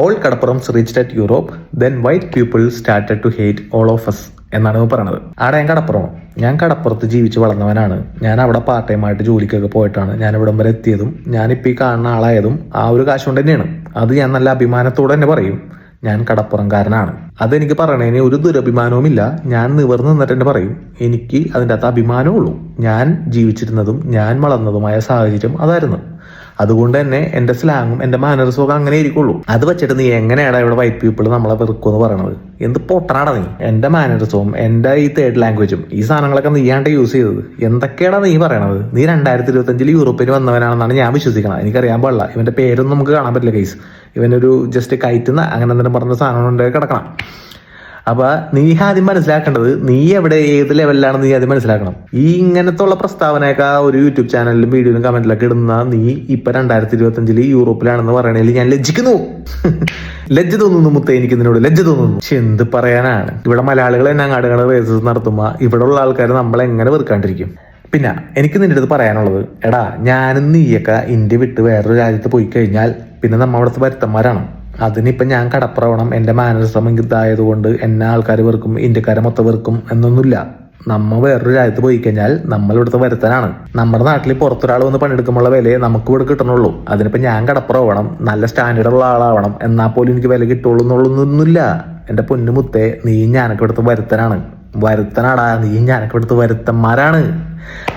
All Kadappuram reached at Europe then white people started to hate all of us എന്നാണ് പറയണത്. ആടെ ഞാൻ കടപ്പുറം? ഞാൻ കടപ്പുറത്ത് ജീവിച്ച് വളർന്നവനാണ്. ഞാൻ അവിടെ പാർട്ട് ടൈം ആയിട്ട് ജോലിക്കൊക്കെ പോയിട്ടാണ്. ഞാൻ ഇവിടം വരെ എത്തിയതും ഞാനിപ്പോൾ ഈ കാണുന്ന ആളായതും ആ ഒരു കാശ് കൊണ്ട് തന്നെയാണ്. അത് ഞാൻ നല്ല അഭിമാനത്തോടെ തന്നെ പറയും. ഞാൻ കടപ്പുറംകാരനാണ്. അതെനിക്ക് പറയണതിന് ഒരു ദുരഭിമാനവുമില്ല ഞാൻ നിവർന്നു നിന്നിട്ട് തന്നെ പറയും. എനിക്ക് അതിന്റെ അകത്ത് അഭിമാനമുള്ളൂ ഞാൻ ജീവിച്ചിരുന്നതും ഞാൻ വളർന്നതുമായ സാഹചര്യം അതായിരുന്നു. അതുകൊണ്ട് തന്നെ എന്റെ സ്ലാങ്ങും എന്റെ മാനറിസും ഒക്കെ അങ്ങനെ ഇരിക്കുള്ളൂ അത് വെച്ചിട്ട് നീ എങ്ങനെയാണ് ഇവിടെ വൈറ്റ് പീപ്പിൾ നമ്മളെ വെറുക്കും എന്ന് പറയണത്? എന്ത് പൊട്ടനാണ് നീ? എന്റെ മാനറിസവും എന്റെ ഈ തേർഡ് ലാംഗ്വേജും ഈ സാധനങ്ങളൊക്കെ നീയാണ്ട് യൂസ് ചെയ്തത്. എന്തൊക്കെയാണ് നീ പറയണത്? നീ രണ്ടായിരത്തി ഇരുപത്തഞ്ചിൽ യൂറോപ്പിൽ വന്നവനാണെന്നാണ് ഞാൻ വിശ്വസിക്കണം എനിക്കറിയാൻ പാടില്ല. ഇവന്റെ പേരൊന്നും നമുക്ക് കാണാൻ പറ്റില്ല കേസ് ഇവനൊരു ജസ്റ്റ് കയറ്റുന്ന അങ്ങനെ എന്തെങ്കിലും പറഞ്ഞ സാധനം ഉണ്ടായി കിടക്കണം. അപ്പൊ നീ ആദ്യം മനസ്സിലാക്കേണ്ടത് നീ എവിടെ ഏത് ലെവലിലാണ് നീ ആദ്യം മനസ്സിലാക്കണം. ഈ ഇങ്ങനത്തെ ഉള്ള പ്രസ്താവനയൊക്കെ ഒരു യൂട്യൂബ് ചാനലിലും വീഡിയോയിലും കമന്റിലൊക്കെ ഇടുന്ന നീ ഇപ്പൊ രണ്ടായിരത്തി ഇരുപത്തി അഞ്ചിൽ യൂറോപ്പിലാണെന്ന് പറയണേൽ ഞാൻ ലജ്ജിക്കുന്നു ലജ്ജ തോന്നുന്നു മുത്ത എനിക്ക് ഇതിനോട് ലജ്ജ തോന്നുന്നു. പക്ഷെ എന്ത് പറയാനാണ്? ഇവിടെ മലയാളികൾ തന്നെ അങ്ങാടുകളെ റേസസ് നടത്തുമ്പോ ഇവിടെ ഉള്ള ആൾക്കാർ നമ്മളെ എങ്ങനെ വെറുക്കാണ്ടിരിക്കും? പിന്നെ എനിക്ക് നിന്റെ അടുത്ത് പറയാനുള്ളത് എടാ ഞാനും നീയൊക്കെ ഇന്ത്യ വിട്ട് വേറൊരു രാജ്യത്ത് പോയി കഴിഞ്ഞാൽ പിന്നെ നമ്മളവിടുത്തെ അവിടുത്തെ വരുത്തന്മാരാണ്. അതിനിപ്പോ ഞാൻ കടപ്പുറവണം എന്റെ മാനസികം ഇതായതുകൊണ്ട് എന്നെ ആൾക്കാർ വെറുക്കും ഇന്ത്യക്കാരെ മൊത്തം വെറുക്കും എന്നൊന്നുമില്ല. നമ്മ വേറൊരു രാജ്യത്ത് പോയി കഴിഞ്ഞാൽ നമ്മൾ ഇവിടുത്തെ വരുത്തനാണ്. നമ്മുടെ നാട്ടിൽ പുറത്തൊരാൾ വന്ന് പണിയെടുക്കുമ്പോൾ വിലയെ നമുക്ക് ഇവിടെ കിട്ടണുള്ളൂ. അതിനിപ്പോ ഞാൻ കടപ്പുറവണം നല്ല സ്റ്റാൻഡേർഡ് ഉള്ള ആളാവണം. എന്നാൽ പോലും എനിക്ക് വില കിട്ടുള്ളൂ എന്നുള്ളൊന്നുമില്ല എന്റെ പൊന്നു മുത്തേ നീ ഞാനൊക്കെ ഇവിടുത്തെ വരുത്തനാണ്. വരുത്തനാടാ നീ ഞാനൊക്കെ എടുത്ത് വരുത്തന്മാരാണ്.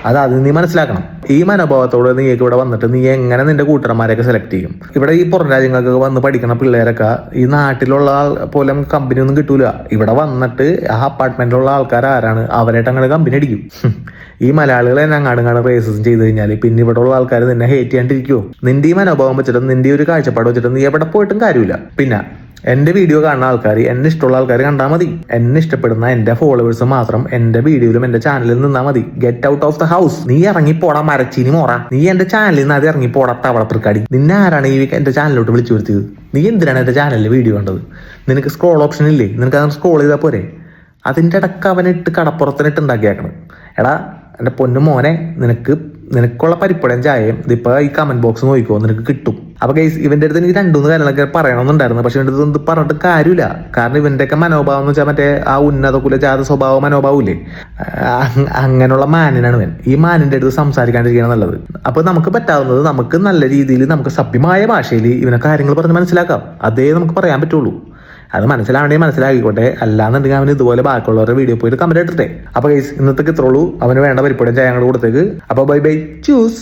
അത് അത് നീ മനസ്സിലാക്കണം. ഈ മനോഭാവത്തോടെ നീ ഇവിടെ വന്നിട്ട് നീ എങ്ങനെ നിന്റെ കൂട്ടന്മാരെയൊക്കെ സെലക്ട് ചെയ്യും? ഇവിടെ ഈ പുറം രാജ്യങ്ങൾക്കൊക്കെ വന്ന് പഠിക്കുന്ന പിള്ളേരൊക്കെ ഈ നാട്ടിലുള്ള പോലെ കമ്പനി ഒന്നും കിട്ടൂല. ഇവിടെ വന്നിട്ട് ആ അപ്പാർട്ട്മെന്റിലുള്ള ആൾക്കാർ ആരാണ്? അവരായിട്ട് അങ്ങനെ കമ്പനി അടിക്കും. ഈ മലയാളികളെ തന്നെ അങ്ങാടും കാണും റേസസും ചെയ്ത് കഴിഞ്ഞാൽ പിന്നെ ഇവിടെ ഉള്ള ആൾക്കാർ നിന്നെ ഹേറ്റ് ചെയ്യാണ്ടിരിക്കുമോ നിന്റെ ഈ മനോഭാവം വെച്ചിട്ട് നിന്റെ ഒരു കാഴ്ചപ്പാട് വെച്ചിട്ട് നീ എവിടെ പോയിട്ടും കാര്യമില്ല. പിന്നെ എന്റെ വീഡിയോ കാണുന്ന ആൾക്കാർ എന്നെ ഇഷ്ടമുള്ള ആൾക്കാർ കണ്ടാൽ മതി. എന്നെ ഇഷ്ടപ്പെടുന്ന എന്റെ ഫോളോവേഴ്സ് മാത്രം എന്റെ വീഡിയോയിലും എന്റെ ചാനലിൽ നിന്നാൽ മതി. Get out of the house നീ ഇറങ്ങി പോടാ മരച്ചീനി മോറ. നീ എന്റെ ചാനലിൽ നിന്ന് അത് ഇറങ്ങി പോടാ തവളപ്രക്കാടി നിന്നെ ആരാണ് ഈ എന്റെ ചാനലിലോട്ട് വിളിച്ചു വരുത്തിയത് നീ എന്തിനാണ് എന്റെ ചാനലിൽ വീഡിയോ കണ്ടത്? നിനക്ക് സ്ക്രോൾ ഓപ്ഷൻ ഇല്ലേ? നിനക്ക് അത് സ്ക്രോൾ ചെയ്താൽ പോരെ. അതിന്റെ ഇടയ്ക്ക് അവനിട്ട് കടപ്പുറത്തിനിട്ട് ഉണ്ടാക്കിയാക്കണം. എടാ എന്റെ പൊന്നു മോനെ നിനക്ക് നിനക്കുള്ള പരിപ്പടം ചായയും ഇതിപ്പോ ഈ കമന്റ് ബോക്സ് നോക്കിക്കോ നിനക്ക് കിട്ടും. അപ്പൊ ഗൈസ് ഇവന്റെ അടുത്ത് എനിക്ക് രണ്ടുമൂന്ന് കാര്യങ്ങളൊക്കെ പറയണമെന്നുണ്ടായിരുന്നു. പക്ഷെ ഇവന്റെ അടുത്ത് പറഞ്ഞിട്ട് കാര്യമില്ല. കാരണം ഇവന്റെ ഒക്കെ മനോഭാവം എന്ന് വെച്ചാൽ മറ്റേ ആ ഉന്നത കുലജാത സ്വഭാവ മനോഭാവം ഇല്ലേ അങ്ങനെയുള്ള മാനിനാണ് ഇവൻ. ഈ മാനിന്റെ അടുത്ത് സംസാരിക്കാണ്ടിരിക്കുകയാണ് നല്ലത്. അപ്പൊ നമുക്ക് പറ്റാവുന്നത് നമുക്ക് നല്ല രീതിയിൽ നമുക്ക് സഭ്യമായ ഭാഷയിൽ ഇവനെ കാര്യങ്ങൾ പറഞ്ഞ് മനസ്സിലാക്കാം. അതേ നമുക്ക് പറയാൻ പറ്റുള്ളൂ. അത് മനസ്സിലാവണ്ടേ മനസ്സിലാക്കിക്കോട്ടെ. അല്ലാന്നുണ്ടെങ്കിൽ അവന് ഇതുപോലെ ബാക്കിയുള്ളവരുടെ വീഡിയോ പോയിട്ട് കമന്റ് ഇട്ടിട്ടെ. അപ്പൊ ഇന്നത്തേക്ക് ഇത്രയുള്ളൂ അവന് വേണ്ട പരിപാടി ചായ കൊടുത്തേക്ക്. അപ്പൊ ബൈ ബൈ ചൂസ്